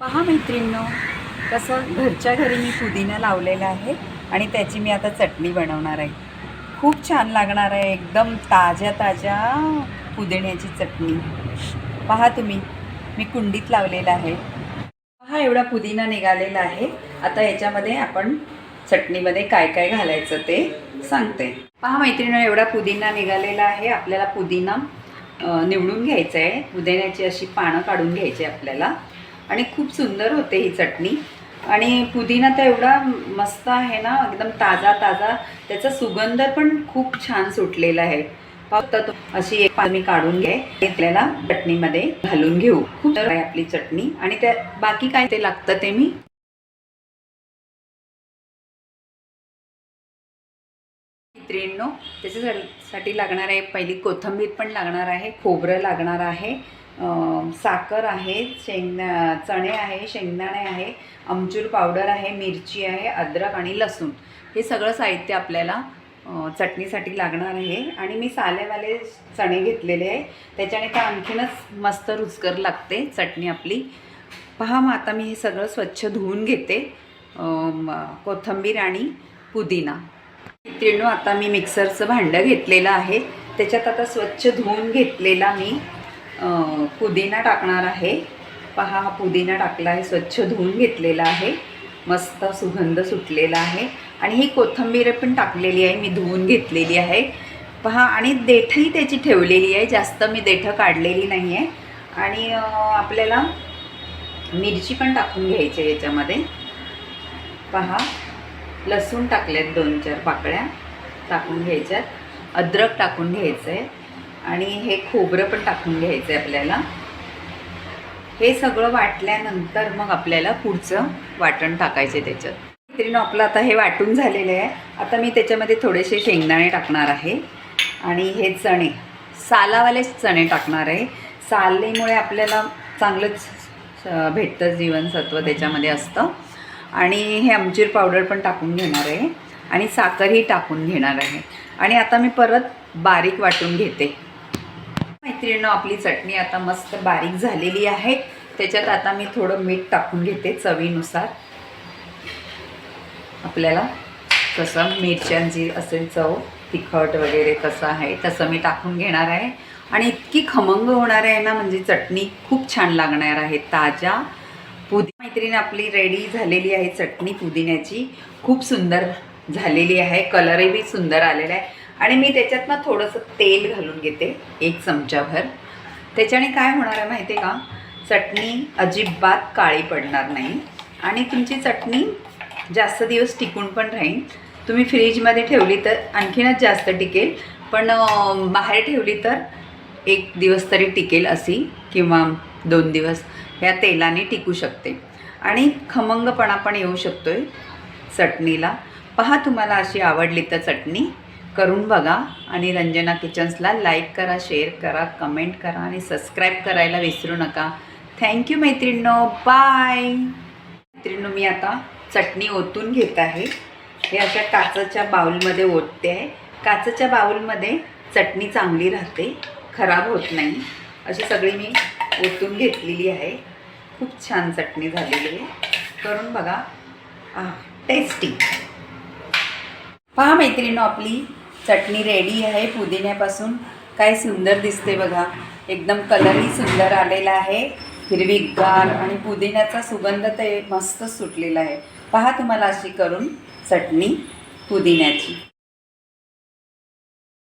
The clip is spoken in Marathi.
पहा मैत्रिणींनो कसं घरच्या घरी मी पुदिना लावलेला आहे आणि त्याची मी आता चटणी बनवणार आहे. खूप छान लागणार आहे एकदम ताज्या ताज्या पुदिन्याची चटणी. पहा तुम्ही मी कुंडीत लावलेला आहे. पहा एवढा पुदिना निघालेला आहे. आता याच्यामध्ये आपण चटणीमध्ये काय काय घालायचं ते सांगते. पहा मैत्रिणी एवढा पुदिना निघालेला आहे. आपल्याला पुदिना निवडून घ्यायचा आहे पुदिन्याची अशी पानं काढून घ्यायची आहे आपल्याला. आणि खूप सुंदर होते ही चटणी. आणि पुदिना तर एवढा मस्त आहे ना एकदम ताजा ताजा. त्याचा सुगंध पण खूप छान सुटलेला आहे. फक्त अशी एक मी काढून घे आपल्याला चटणीमध्ये घालून घेऊ. खूप आहे आपली चटणी. आणि त्या बाकी काय ते लागतं ते मी मैत्रिणींनो त्याच्यासाठी लागणार आहे पहिली कोथिंबीर पण लागणार आहे खोबरं लागणार आहे. साखर आहे शेंगदा चणे आहे शेंगदाणे आहे आमचूर पावडर आहे मिरची आहे अद्रक आणि लसूण. हे सगळं साहित्य आपल्याला चटणीसाठी लागणार आहे. आणि मी सालेवाले चणे घेतलेले आहे. त्याच्याने तर आणखीनच मस्त रुचकर लागते चटणी आपली. पहा मग आता मी हे सगळं स्वच्छ धुवून घेते. कोथंबीर कोथिंबीर आणि पुदिना. मित्रिणू आता मी मिक्सरचं भांडं घेतलेलं आहे. त्याच्यात आता स्वच्छ धुवून घेतलेला मी पुदिना टाकणार आहे. पहा हा पुदिना टाकला आहे स्वच्छ धुवून घेतलेला आहे. मस्त सुगंध सुटलेला आहे. आणि ही कोथंबीर पण टाकलेली आहे मी धुवून घेतलेली आहे. पहा आणि देठही त्याची ठेवलेली आहे जास्त मी देठं काढलेली नाही आहे आणि आपल्याला मिरची पण टाकून घ्यायची आहे याच्यामध्ये. पहा लसूण टाकल्यात दोन चार पाकळ्या टाकून घ्यायच्यात. अद्रक टाकून घ्यायचं आहे आणि हे खोबरं पण टाकून घ्यायचं आहे आपल्याला. हे सगळं वाटल्यानंतर मग आपल्याला पुढचं वाटण टाकायचं आहे त्याच्यात. मैत्रिणी आपलं आता हे वाटून झालेलं आहे. आता मी त्याच्यामध्ये थोडेसे शेंगदाणे टाकणार आहे. आणि हे चणे सालावालेच चणे टाकणार आहे. सालेमुळे आपल्याला चांगलंच भेटतं जीवनसत्व त्याच्यामध्ये असतं. आणि हे आमचूर पावडर पण टाकून घेणार आहे. आणि साखरही टाकून घेणार आहे. आणि आता मी परत बारीक वाटून घेते. मैत्रिणीनं आपली चटणी आता मस्त बारीक झालेली आहे. त्याच्यात आता मी थोडं मीठ टाकून घेते चवीनुसार. आपल्याला कसं मिरच्यांची असेल चव तिखट वगैरे कसं आहे तसं मी टाकून घेणार आहे. आणि इतकी खमंग होणार आहे ना म्हणजे चटणी खूप छान लागणार आहे ताज्या. पुदी मैत्रीण आपली रेडी झालेली आहे चटणी पुदिन्याची. खूप सुंदर झालेली आहे कलरही सुंदर आलेला आहे. आणि मी त्याच्यात ना थोडंसं तेल घालून घेते एक चमचाभर. त्याच्याने काय होणार आहे माहिती आहे का? चटणी अजिबात काळी पडणार नाही आणि तुमची चटणी जास्त दिवस टिकून पण राहील. तुम्ही फ्रीजमध्ये ठेवली तर आणखीनच जास्त टिकेल पण बाहेर ठेवली तर एक दिवस तरी टिकेल अशी किंवा दोन दिवस ह्या तेलाने टिकू शकते. आणि खमंगपणा पण येऊ शकतो आहे चटणीला. पहा तुम्हाला अशी आवडली तर चटणी. करून बघा आणि रंजना किचन्सला लाईक करा शेअर करा कमेंट करा आणि सबस्क्राईब करायला विसरू नका. थँक्यू मैत्रिणींनो. बाय मैत्रिणींनो मी आता चटणी ओतून घेत आहे. हे अशा काचेच्या बाउलमध्ये ओतते. आहे काचेच्या बाउलमध्ये चटणी चांगली राहते. खराब होत नाही. अशी सगळी मी ओतून घेतलेली आहे. खूप छान चटणी झालेली आहे. करून बघा. टेस्टी पहा मैत्रिणीनो आपली चटणी रेडी आहे पुदिन्यापासून. काय सुंदर दिसते बघा. एकदम कलरही सुंदर आलेला आहे. हिरवीगार आणि पुदिन्याचा सुगंध ते मस्त सुटलेला आहे. पहा तुम्हाला अशी करून चटणी पुदिन्याची.